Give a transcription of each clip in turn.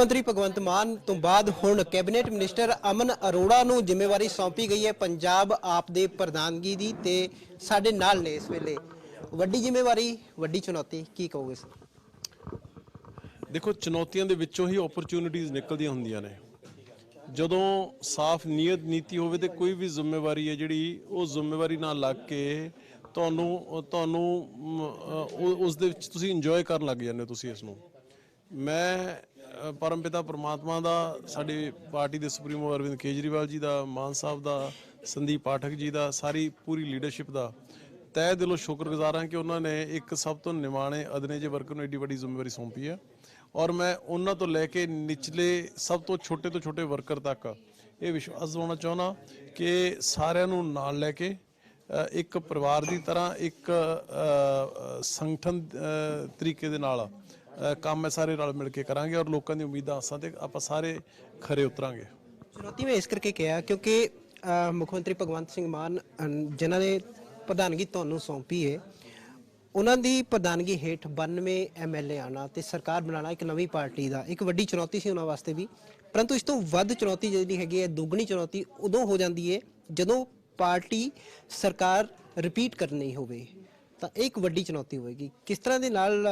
ਮੰਤਰੀ ਭਗਵੰਤ ਮਾਨ ਤੋਂ ਬਾਅਦ ਹੁਣ ਕੈਬਨਿਟ ਮਿਨਿਸਟਰ ਅਮਨ ਅਰੋੜਾ ਨੂੰ ਜ਼ਿੰਮੇਵਾਰੀ ਸੌਂਪੀ ਗਈ ਹੈ ਪੰਜਾਬ ਆਪ ਦੇ ਪ੍ਰਧਾਨਗੀ ਦੀ ਤੇ ਸਾਡੇ ਨਾਲ ਨੇ ਇਸ ਵੇਲੇ। ਵੱਡੀ ਜ਼ਿੰਮੇਵਾਰੀ, ਵੱਡੀ ਚੁਣੌਤੀ, ਕੀ ਕਹੋਗੇ ਸਰ? ਦੇਖੋ, ਚੁਣੌਤੀਆਂ ਦੇ ਵਿੱਚੋਂ ਹੀ ਓਪਰਚ्युनिटीਜ਼ ਨਿਕਲਦੀਆਂ ਹੁੰਦੀਆਂ ਨੇ। ਜਦੋਂ ਸਾਫ਼ ਨੀਅਤ ਨੀਤੀ ਹੋਵੇ ਤੇ ਕੋਈ ਵੀ ਜ਼ਿੰਮੇਵਾਰੀ ਹੈ ਜਿਹੜੀ, ਉਹ ਜ਼ਿੰਮੇਵਾਰੀ ਨਾਲ ਲੱਗ ਕੇ ਤੁਹਾਨੂੰ ਤੁਹਾਨੂੰ ਉਸ ਦੇ ਵਿੱਚ ਤੁਸੀਂ ਇੰਜੋਏ ਕਰਨ ਲੱਗ ਜਾਂਦੇ ਹੋ ਤੁਸੀਂ ਇਸ ਨੂੰ। ਮੈਂ ਪਰਮਪਿਤਾ ਪ੍ਰਮਾਤਮਾ ਦਾ, ਸਾਡੀ ਪਾਰਟੀ ਦੇ ਸੁਪਰੀਮੋ ਅਰਵਿੰਦ ਕੇਜਰੀਵਾਲ ਜੀ ਦਾ, ਮਾਨ ਸਾਹਿਬ ਦਾ, ਸੰਦੀਪ ਪਾਠਕ ਜੀ ਦਾ, ਸਾਰੀ ਪੂਰੀ ਲੀਡਰਸ਼ਿਪ ਦਾ। ਤਹਿ ਦਿਲੋਂ ਸ਼ੁਕਰਗੁਜ਼ਾਰ ਹਾਂ ਕਿ ਉਹਨਾਂ ਨੇ ਇੱਕ ਸਭ ਤੋਂ ਨਿਮਾਣੇ ਅਦਨੇ ਜਿਹੇ ਵਰਕਰ ਨੂੰ ਏਡੀ ਵੱਡੀ ਜ਼ਿੰਮੇਵਾਰੀ ਸੌਂਪੀ ਹੈ। ਔਰ ਮੈਂ ਉਹਨਾਂ ਤੋਂ ਲੈ ਕੇ ਨਿਚਲੇ ਸਭ ਤੋਂ ਛੋਟੇ ਤੋਂ ਛੋਟੇ ਵਰਕਰ ਤੱਕ ਇਹ ਵਿਸ਼ਵਾਸ ਦਿਵਾਉਣਾ ਚਾਹੁੰਦਾ ਕਿ ਸਾਰਿਆਂ ਨੂੰ ਨਾਲ ਲੈ ਕੇ ਇੱਕ ਪਰਿਵਾਰ ਦੀ ਤਰ੍ਹਾਂ, ਇੱਕ ਸੰਗਠਨ ਤਰੀਕੇ ਦੇ ਨਾਲ ਕੰਮ ਹੈ, ਸਾਰੇ ਰਲ ਮਿਲ ਕੇ ਕਰਾਂਗੇ ਔਰ ਲੋਕਾਂ ਦੀ ਉਮੀਦਾਂ, ਆਸਾਂ ਤੇ ਆਪਾਂ ਸਾਰੇ ਖਰੇ ਉਤਰਾਂਗੇ। ਚੁਣੌਤੀ ਮੈਂ ਇਸ ਕਰਕੇ ਕਿਹਾ, ਕਿਉਂਕਿ ਮੁੱਖ ਮੰਤਰੀ ਭਗਵੰਤ ਸਿੰਘ ਮਾਨ ਜਿਨ੍ਹਾਂ ਨੇ ਪ੍ਰਧਾਨਗੀ ਤੁਹਾਨੂੰ ਸੌਂਪੀ ਹੈ ਉਹਨਾਂ ਦੀ ਪ੍ਰਧਾਨਗੀ ਹੇਠ 92 ਐਮਐਲਏ ਆਣਾ ਤੇ ਸਰਕਾਰ ਬਣਾਉਣਾ ਇੱਕ ਨਵੀਂ ਪਾਰਟੀ ਦਾ, ਇੱਕ ਵੱਡੀ ਚੁਣੌਤੀ ਸੀ ਉਹਨਾਂ ਵਾਸਤੇ ਵੀ। ਪਰੰਤੂ ਇਸ ਤੋਂ ਵੱਧ ਚੁਣੌਤੀ ਜਿਹੜੀ ਹੈਗੀ ਹੈ ਦੁੱਗਣੀ ਚੁਣੌਤੀ ਉਦੋਂ ਹੋ ਜਾਂਦੀ ਹੈ ਜਦੋਂ ਪਾਰਟੀ ਸਰਕਾਰ ਰਿਪੀਟ ਕਰਨੀ ਹੋਵੇ। ਤਾਂ ਇਹ ਇੱਕ ਵੱਡੀ ਚੁਣੌਤੀ ਹੋਵੇਗੀ ਕਿਸ ਤਰ੍ਹਾਂ ਦੇ ਨਾਲ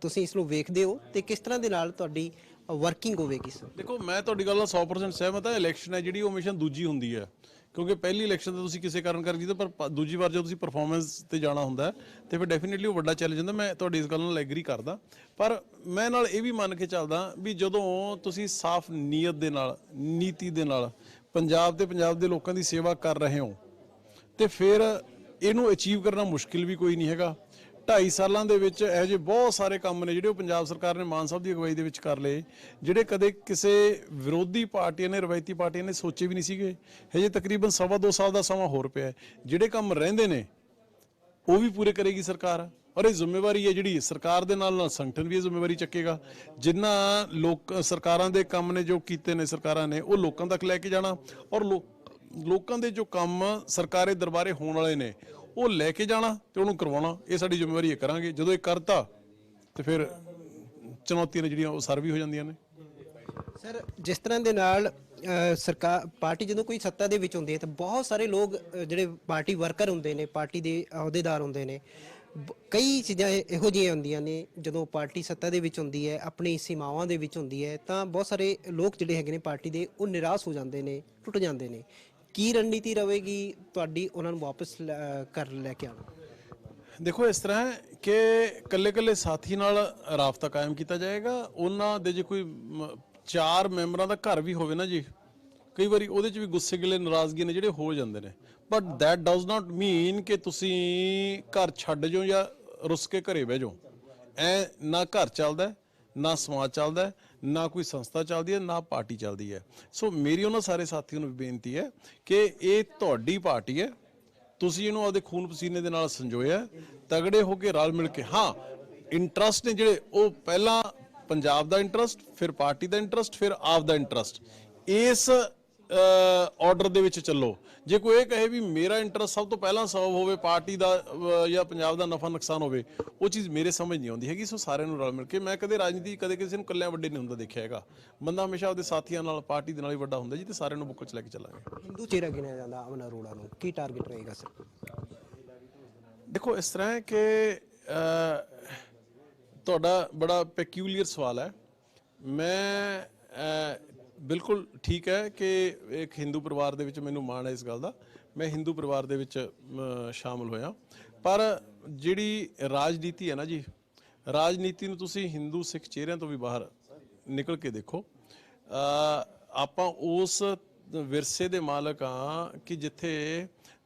ਤੁਸੀਂ ਇਸ ਨੂੰ ਵੇਖਦੇ ਹੋ ਤੇ ਕਿਸ ਤਰ੍ਹਾਂ ਦੇ ਨਾਲ ਤੁਹਾਡੀ ਵਰਕਿੰਗ ਹੋਵੇਗੀ ਸਰ ਦੇਖੋ ਮੈਂ ਤੁਹਾਡੀ ਗੱਲ ਨਾਲ 100% ਸਹਿਮਤ ਹਾਂ ਇਲੈਕਸ਼ਨ ਹੈ ਜਿਹੜੀ ਉਹ ਹਮੇਸ਼ਾ ਦੂਜੀ ਹੁੰਦੀ ਹੈ। ਕਿਉਂਕਿ ਪਹਿਲੀ ਇਲੈਕਸ਼ਨ ਤਾਂ ਤੁਸੀਂ ਕਿਸੇ ਕਾਰਨ ਕਰ ਜਿੱਤੇ ਪਰ ਦੂਜੀ ਵਾਰ ਜਦੋਂ ਤੁਸੀਂ ਪਰਫਾਰਮੈਂਸ ਤੇ ਜਾਣਾ ਹੁੰਦਾ ਹੈ, ਤੇ ਫਿਰ ਡੈਫੀਨਿਟਲੀ ਉਹ ਵੱਡਾ ਚੈਲੰਜ ਹੁੰਦਾ ਮੈਂ ਤੁਹਾਡੀ ਇਸ ਗੱਲ ਨਾਲ ਐਗਰੀ ਕਰਦਾ। ਪਰ ਮੈਂ ਨਾਲ ਇਹ ਵੀ ਮੰਨ ਕੇ ਚੱਲਦਾ ਵੀ ਜਦੋਂ ਤੁਸੀਂ ਸਾਫ਼ ਨੀਅਤ ਦੇ ਨਾਲ ਨੀਤੀ ਦੇ ਨਾਲ ਪੰਜਾਬ ਤੇ ਪੰਜਾਬ ਦੇ ਲੋਕਾਂ ਦੀ ਸੇਵਾ ਕਰ ਰਹੇ ਹੋ ਤੇ ਫਿਰ ਇਹਨੂੰ ਅਚੀਵ ਕਰਨਾ ਮੁਸ਼ਕਿਲ ਵੀ ਕੋਈ ਨਹੀਂ ਹੈਗਾ। 2.5 ਸਾਲਾਂ ਦੇ ਵਿੱਚ ਇਹੋ ਜਿਹੇ ਬਹੁਤ ਸਾਰੇ ਕੰਮ ਨੇ ਜਿਹੜੇ ਉਹ ਪੰਜਾਬ ਸਰਕਾਰ ਨੇ ਮਾਨ ਸਾਹਿਬ ਦੀ ਅਗਵਾਈ ਦੇ ਵਿੱਚ ਕਰ ਲਏ, ਜਿਹੜੇ ਕਦੇ ਕਿਸੇ ਵਿਰੋਧੀ ਪਾਰਟੀਆਂ ਨੇ, ਰਵਾਇਤੀ ਪਾਰਟੀਆਂ ਨੇ ਸੋਚੇ ਵੀ ਨਹੀਂ ਸੀਗੇ। ਹਜੇ ਤਕਰੀਬਨ ਸਵਾ ਦੋ ਸਾਲ ਦਾ ਸਮਾਂ ਹੋਰ ਪਿਆ ਜਿਹੜੇ ਕੰਮ ਰਹਿੰਦੇ ਨੇ, ਉਹ ਵੀ ਪੂਰੇ ਕਰੇਗੀ ਸਰਕਾਰ। ਔਰ ਇਹ ਜ਼ਿੰਮੇਵਾਰੀ ਹੈ ਜਿਹੜੀ ਸਰਕਾਰ ਦੇ ਨਾਲ ਨਾਲ ਸੰਗਠਨ ਵੀ ਇਹ ਜ਼ਿੰਮੇਵਾਰੀ ਚੱਕੇਗਾ। ਜਿੰਨਾ ਲੋਕ ਸਰਕਾਰਾਂ ਦੇ ਕੰਮ ਨੇ ਜੋ ਕੀਤੇ ਨੇ ਸਰਕਾਰਾਂ ਨੇ, ਉਹ ਲੋਕਾਂ ਤੱਕ ਲੈ ਕੇ ਜਾਣਾ ਔਰ ਲੋਕ- ਲੋਕਾਂ ਦੇ ਜੋ ਕੰਮ ਸਰਕਾਰੇ ਦਰਬਾਰੇ ਹੋਣ ਵਾਲੇ ਨੇ, ਉਹ ਲੈ ਕੇ ਜਾਣਾ ਤੇ ਉਹਨੂੰ ਕਰਵਾਉਣਾ, ਇਹ ਸਾਡੀ ਜ਼ਿੰਮੇਵਾਰੀ ਹੈ, ਕਰਾਂਗੇ। ਜਦੋਂ ਇਹ ਕਰਤਾ, ਤੇ ਫਿਰ ਚੁਣੌਤੀਆਂ ਨੇ ਜਿਹੜੀਆਂ, ਉਹ ਸਰ ਵੀ ਹੋ ਜਾਂਦੀਆਂ ਨੇ। ਸਰ, ਜਿਸ ਤਰ੍ਹਾਂ ਦੇ ਨਾਲ ਸਰਕਾਰ ਪਾਰਟੀ ਜਦੋਂ ਕੋਈ ਸੱਤਾ ਦੇ ਵਿੱਚ ਹੁੰਦੀ ਹੈ, ਤਾਂ ਬਹੁਤ ਸਾਰੇ ਲੋਕ ਜਿਹੜੇ ਪਾਰਟੀ ਵਰਕਰ ਹੁੰਦੇ ਨੇ, ਪਾਰਟੀ ਦੇ ਅਹੁਦੇਦਾਰ ਹੁੰਦੇ ਨੇ ਕਈ ਚੀਜ਼ਾਂ ਇਹੋ ਜਿਹੀਆਂ ਹੁੰਦੀਆਂ ਨੇ, ਜਦੋਂ ਪਾਰਟੀ ਸੱਤਾ ਦੇ ਵਿੱਚ ਹੁੰਦੀ ਹੈ, ਆਪਣੀ ਸੀਮਾਵਾਂ ਦੇ ਵਿੱਚ ਹੁੰਦੀ ਹੈ, ਤਾਂ ਬਹੁਤ ਸਾਰੇ ਲੋਕ ਜਿਹੜੇ ਹੈਗੇ ਨੇ ਪਾਰਟੀ ਦੇ, ਉਹ ਨਿਰਾਸ਼ ਹੋ ਜਾਂਦੇ ਨੇ, ਟੁੱਟ ਜਾਂਦੇ ਨੇ। ਕੀ ਰਣਨੀਤੀ ਰਹੇਗੀ ਤੁਹਾਡੀ ਉਹਨਾਂ ਨੂੰ ਵਾਪਸ ਲੈ- ਕਰ ਲੈ ਕੇ ਆਉਣਾ? ਦੇਖੋ, ਇਸ ਤਰ੍ਹਾਂ ਹੈ ਕਿ ਕੱਲੇ-ਕੱਲੇ ਸਾਥੀ ਨਾਲ ਰਾਬਤਾ ਕਾਇਮ ਕੀਤਾ ਜਾਏਗਾ। ਉਹਨਾਂ ਦੇ ਜੇ ਕੋਈ ਚਾਰ ਮੈਂਬਰਾਂ ਦਾ ਘਰ ਵੀ ਹੋਵੇ ਨਾ ਜੀ, ਕਈ ਵਾਰੀ ਉਹਦੇ ਚ ਵੀ ਗੁੱਸੇ ਗਿਲੇ ਨਾਰਾਜ਼ਗੀ ਨੇ ਜਿਹੜੇ ਹੋ ਜਾਂਦੇ ਨੇ। But that does not mean ਕਿ ਤੁਸੀਂ ਘਰ ਛੱਡ ਜਾਓ ਜਾਂ ਰੁੱਸ ਕੇ ਘਰੇ ਬਹਿ ਜਾਓ। ਐ ਨਾ ਘਰ ਚੱਲਦਾ ਨਾ ਸਮਾਜ ਚੱਲਦਾ ਹੈ, ਨਾ ਕੋਈ ਸੰਸਥਾ ਚੱਲਦੀ ਹੈ ਨਾ ਪਾਰਟੀ ਚੱਲਦੀ ਹੈ। ਸੋ ਮੇਰੀ ਉਹਨਾਂ ਸਾਰੇ ਸਾਥੀਆਂ ਨੂੰ ਬੇਨਤੀ ਹੈ ਕਿ ਇਹ ਤੁਹਾਡੀ ਪਾਰਟੀ ਹੈ ਤੁਸੀਂ ਇਹਨੂੰ ਆਪਦੇ ਖੂਨ ਪਸੀਨੇ ਦੇ ਨਾਲ ਸੰਜੋਇਆ ਤਗੜੇ ਹੋ ਕੇ ਰਲ ਮਿਲ ਕੇ। ਹਾਂ ਇੰਟਰਸਟ ਨੇ ਜਿਹੜੇ ਉਹ ਪਹਿਲਾਂ ਪੰਜਾਬ ਦਾ ਇੰਟਰਸਟ ਫਿਰ ਪਾਰਟੀ ਦਾ ਇੰਟਰਸਟ ਫਿਰ ਆਪ ਦਾ ਇੰਟਰਸਟ ਇਸ ਆਰਡਰ ਦੇ ਵਿੱਚ ਚੱਲੋ। ਜੇ ਕੋਈ ਇਹ ਕਹੇ ਵੀ ਮੇਰਾ ਇੰਟਰਸਟ ਸਭ ਤੋਂ ਪਹਿਲਾਂ ਸਰਵ ਹੋਵੇ ਪਾਰਟੀ ਦਾ ਜਾਂ ਪੰਜਾਬ ਦਾ ਨਫਾ ਨੁਕਸਾਨ ਹੋਵੇ ਉਹ ਚੀਜ਼ ਮੇਰੇ ਸਮਝ ਨਹੀਂ ਆਉਂਦੀ ਹੈਗੀ ਸੋ ਸਾਰਿਆਂ ਨੂੰ ਰਲ ਮਿਲ ਕੇ ਮੈਂ ਕਦੇ ਰਾਜਨੀਤੀ ਕਦੇ ਕਿਸੇ ਨੂੰ ਇਕੱਲਿਆਂ ਵੱਡੇ ਨਹੀਂ ਹੁੰਦਾ ਦੇਖਿਆ ਹੈਗਾ। ਬੰਦਾ ਹਮੇਸ਼ਾ ਆਪਦੇ ਸਾਥੀਆਂ ਨਾਲ ਪਾਰਟੀ ਦੇ ਨਾਲ ਹੀ ਵੱਡਾ ਹੁੰਦਾ ਜੀ ਤੇ ਸਾਰਿਆਂ ਨੂੰ ਬੁੱਕ ਚ ਲੈ ਕੇ ਚੱਲਾਂਗੇ। ਹਿੰਦੂ ਚਿਹਰਾ ਗਿਣਿਆ ਜਾਂਦਾ ਅਮਨ ਅਰੋੜਾ ਨੂੰ। ਕੀ ਟਾਰਗੇਟ ਰਹੇਗਾ ਸਰ? ਦੇਖੋ ਇਸ ਤਰ੍ਹਾਂ ਹੈ ਕਿ ਤੁਹਾਡਾ ਬੜਾ ਪੈਕਿਊਲੀਅਰ ਸਵਾਲ ਹੈ। ਮੈਂ ਬਿਲਕੁਲ ਠੀਕ ਹੈ ਕਿ ਇੱਕ ਹਿੰਦੂ ਪਰਿਵਾਰ ਦੇ ਵਿੱਚ ਮੈਨੂੰ ਮਾਣ ਹੈ ਇਸ ਗੱਲ ਦਾ। ਮੈਂ ਹਿੰਦੂ ਪਰਿਵਾਰ ਦੇ ਵਿੱਚ ਅਹ, ਸ਼ਾਮਲ ਹੋਇਆ। ਪਰ ਜਿਹੜੀ ਰਾਜਨੀਤੀ ਹੈ ਨਾ ਜੀ ਰਾਜਨੀਤੀ ਨੂੰ ਤੁਸੀਂ ਹਿੰਦੂ ਸਿੱਖ ਚਿਹਰਿਆਂ ਤੋਂ ਵੀ ਬਾਹਰ ਨਿਕਲ ਕੇ ਦੇਖੋ ਆਪਾਂ ਉਸ ਵਿਰਸੇ ਦੇ ਮਾਲਕ ਆ ਕਿ ਜਿੱਥੇ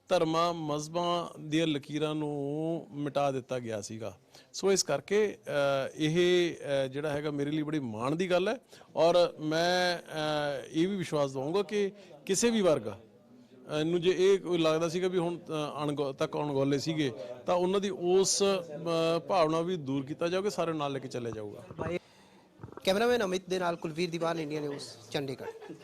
ਧਰਮਾਂ ਮਜ਼ਬਾਂ ਦੀਆਂ ਲਕੀਰਾਂ ਨੂੰ ਮਿਟਾ ਦਿੱਤਾ ਗਿਆ ਸੀਗਾ। ਸੋ ਇਸ ਕਰਕੇ ਇਹ ਜਿਹੜਾ ਹੈਗਾ ਮੇਰੇ ਲਈ ਬੜੀ ਮਾਣ ਦੀ ਗੱਲ ਹੈ ਔਰ ਮੈਂ ਇਹ ਵੀ ਵਿਸ਼ਵਾਸ ਦਵਾਂਗਾ ਕਿ ਕਿਸੇ ਵੀ ਵਰਗ ਨੂੰ ਜੇ ਇਹ ਲੱਗਦਾ ਸੀਗਾ ਵੀ ਹੁਣ ਅਹ, ਅਣਗੌ ਤੱਕ ਅਣਗੌਲੇ ਸੀਗੇ ਤਾਂ ਉਹਨਾਂ ਦੀ ਉਸ ਭਾਵਨਾ ਵੀ ਦੂਰ ਕੀਤਾ ਜਾਊਗਾ ਸਾਰੇ ਨਾਲ ਲੈ ਕੇ ਚੱਲਿਆ ਜਾਊਗਾ। ਕੈਮਰਾਮੈਨ ਅਮਿਤ ਦੇ ਨਾਲ ਕੁਲਵੀਰ ਦੀਵਾਨ ਇੰਡੀਆ ਨਿਊਜ਼ ਚੰਡੀਗੜ੍ਹ।